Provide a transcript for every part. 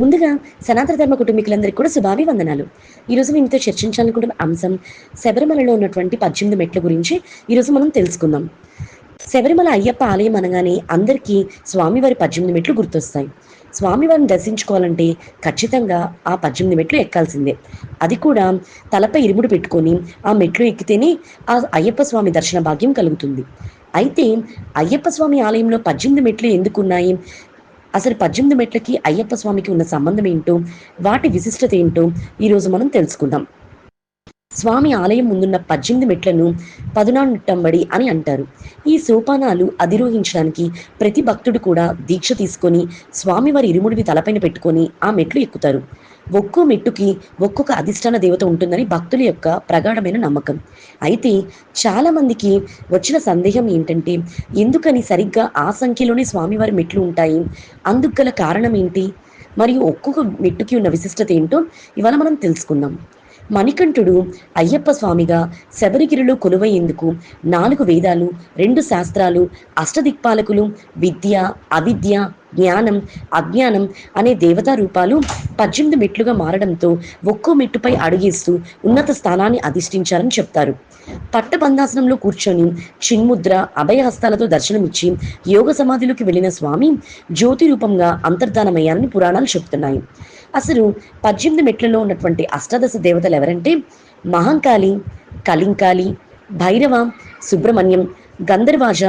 ముందుగా సనాతన ధర్మ కుటుంబీకులందరికీ కూడా శుభావి వందనాలు ఈరోజు మీతో చర్చించాలనుకుంటున్న అంశం శబరిమలలో ఉన్నటువంటి పద్దెనిమిది మెట్ల గురించి ఈరోజు మనం తెలుసుకుందాం. శబరిమల అయ్యప్ప ఆలయం అనగానే అందరికీ స్వామివారి పద్దెనిమిది మెట్లు గుర్తొస్తాయి. స్వామివారిని దర్శించుకోవాలంటే ఖచ్చితంగా ఆ పద్దెనిమిది మెట్లు ఎక్కాల్సిందే. అది కూడా తలపై ఇరుముడు పెట్టుకొని ఆ మెట్లు ఎక్కితేనే ఆ అయ్యప్ప స్వామి దర్శన భాగ్యం కలుగుతుంది. అయితే అయ్యప్ప స్వామి ఆలయంలో పద్దెనిమిది మెట్లు ఎందుకున్నాయి? అసలు పద్దెనిమిది మెట్లకి అయ్యప్ప స్వామికి ఉన్న సంబంధం ఏంటో వాటి విశిష్టత ఏంటో ఈరోజు మనం తెలుసుకుందాం. స్వామి ఆలయం ముందున్న పద్దెనిమిది మెట్లను పదునాటంబడి అని అంటారు. ఈ సోపానాలు అధిరోహించడానికి ప్రతి భక్తుడు కూడా దీక్ష తీసుకొని స్వామివారి ఇరుముడివి తలపైన పెట్టుకొని ఆ మెట్లు ఎక్కుతారు. ఒక్కో మెట్టుకి ఒక్కొక్క అధిష్టాన దేవత ఉంటుందని భక్తుల యొక్క ప్రగాఢమైన నమ్మకం. అయితే చాలా మందికి వచ్చిన సందేహం ఏంటంటే ఎందుకని సరిగ్గా ఆ సంఖ్యలోనే స్వామివారి మెట్లు ఉంటాయి? అందుకు గల కారణం ఏంటి? మరియు ఒక్కొక్క మెట్టుకి ఉన్న విశిష్టత ఏంటో ఇవాళ మనం తెలుసుకుందాం. మణికంఠుడు అయ్యప్ప స్వామిగా శబరిగిరిలో కొలువయ్యేందుకు నాలుగు వేదాలు రెండు శాస్త్రాలు అష్టదిక్పాలకులు విద్య అవిద్య జ్ఞానం అజ్ఞానం అనే దేవతా రూపాలు పద్దెనిమిది మెట్లుగా మారడంతో ఒక్కో మెట్టుపై అడుగేస్తూ ఉన్నత స్థానాన్ని అధిష్ఠించారని చెప్తారు. పట్టబంధాసనంలో కూర్చొని చిన్ముద్ర అభయహస్తాలతో దర్శనమిచ్చి యోగ సమాధిలోకి వెళ్ళిన స్వామి జ్యోతి రూపంగా అంతర్ధానమయ్యారని పురాణాలు చెబుతున్నాయి. అసలు పద్దెనిమిది మెట్లలో ఉన్నటువంటి అష్టాదశ దేవతలు ఎవరంటే మహంకాళి కలింకాళి భైరవ సుబ్రహ్మణ్యం గంధర్వాజ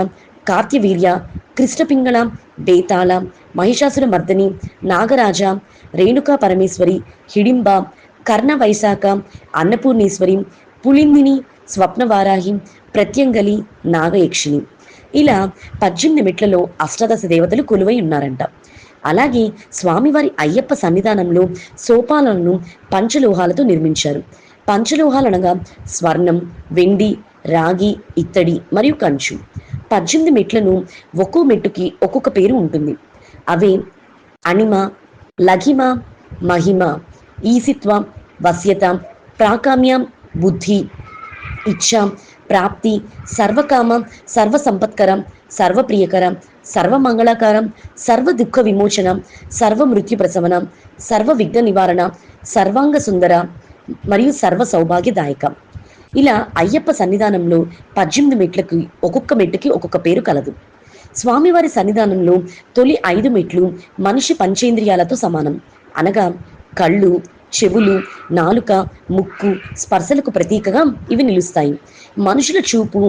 కార్త్యవీర్య కృష్ణపింగళ బేతాళ మహిషాసుర మర్దని నాగరాజ రేణుకా పరమేశ్వరి హిడింబ కర్ణ వైశాఖ అన్నపూర్ణేశ్వరి పులిందిని స్వప్నవారాహి ప్రత్యంగలి నాగయక్షిణి. ఇలా పద్దెనిమిది మెట్లలో అష్టాదశ దేవతలు కొలువై ఉన్నారంట. అలాగే స్వామివారి అయ్యప్ప సన్నిధానంలో సోపాలను పంచలోహాలతో నిర్మించారు. పంచలోహాలు అనగా స్వర్ణం వెండి రాగి ఇత్తడి మరియు కంచు. పద్దెనిమిది మెట్లను ఒక్కో మెట్టుకి ఒక్కొక్క పేరు ఉంటుంది. అవే అణిమ లఘిమ మహిమ ఈసిత్వ వశ్యత ప్రాకామ్య బుద్ధి ఇచ్ఛ ప్రాప్తి సర్వకామం సర్వసంపత్కరం సర్వప్రియకరం సర్వమంగళకరం సర్వ దుఃఖ విమోచనం సర్వ మృత్యు ప్రసవనం సర్వ విఘ్న నివారణ సర్వాంగ సుందర మరియు సర్వ సౌభాగ్యదాయకం ఇలా అయ్యప్ప సన్నిధానంలో పద్దెనిమిది మెట్లకి ఒక్కొక్క మెట్టుకి ఒక్కొక్క పేరు కలదు. స్వామివారి సన్నిధానంలో తొలి ఐదు మెట్లు మనిషి పంచేంద్రియాలతో సమానం. అనగా కళ్ళు చెవులు నాలుక ముక్కు స్పర్శలకు ప్రతీకగా ఇవి నిలుస్తాయి. మనుషుల చూపు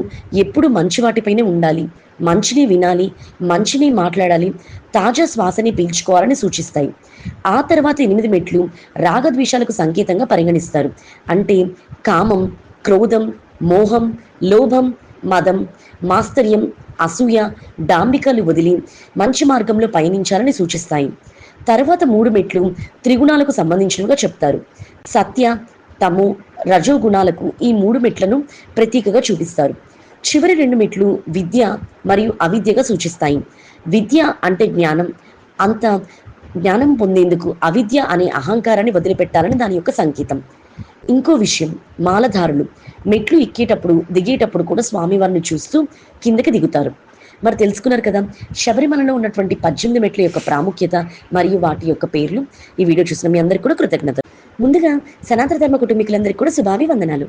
ఎప్పుడు మంచి వాటిపైనే ఉండాలి. మంచిని వినాలి మంచిని మాట్లాడాలి తాజా శ్వాసని పీల్చుకోవాలని సూచిస్తాయి. ఆ తర్వాత ఎనిమిది మెట్లు రాగద్వేషాలకు సంకేతంగా పరిగణిస్తారు. అంటే కామం క్రోధం మోహం లోభం మదం మాస్తర్యం అసూయ డాంబికలు వదిలి మంచి మార్గంలో పయనించాలని సూచిస్తాయి. తర్వాత మూడు మెట్లు త్రిగుణాలకు సంబంధించినవిగా చెప్తారు. సత్య తము రజో గుణాలకు ఈ మూడు మెట్లను ప్రతీకగా చూపిస్తారు. చివరి రెండు మెట్లు విద్య మరియు అవిద్యగా సూచిస్తాయి. విద్య అంటే జ్ఞానం. అంత జ్ఞానం పొందేందుకు అవిద్య అనే అహంకారాన్ని వదిలిపెట్టాలని దాని యొక్క సంకేతం. ఇంకో విషయం మాలధారులు. మెట్లు ఎక్కేటప్పుడు దిగేటప్పుడు కూడా స్వామివారిని చూస్తూ కిందకి దిగుతారు. మరి తెలుసుకున్నారు కదా శబరిమలలో ఉన్నటువంటి పద్దెనిమిది మెట్ల యొక్క ప్రాముఖ్యత మరియు వాటి యొక్క పేర్లు ఈ వీడియో చూసిన మీ అందరికీ కూడా కృతజ్ఞత ముందుగా సనాతన ధర్మ కుటుంబీకులందరికీ కూడా శుభాభివందనాలు.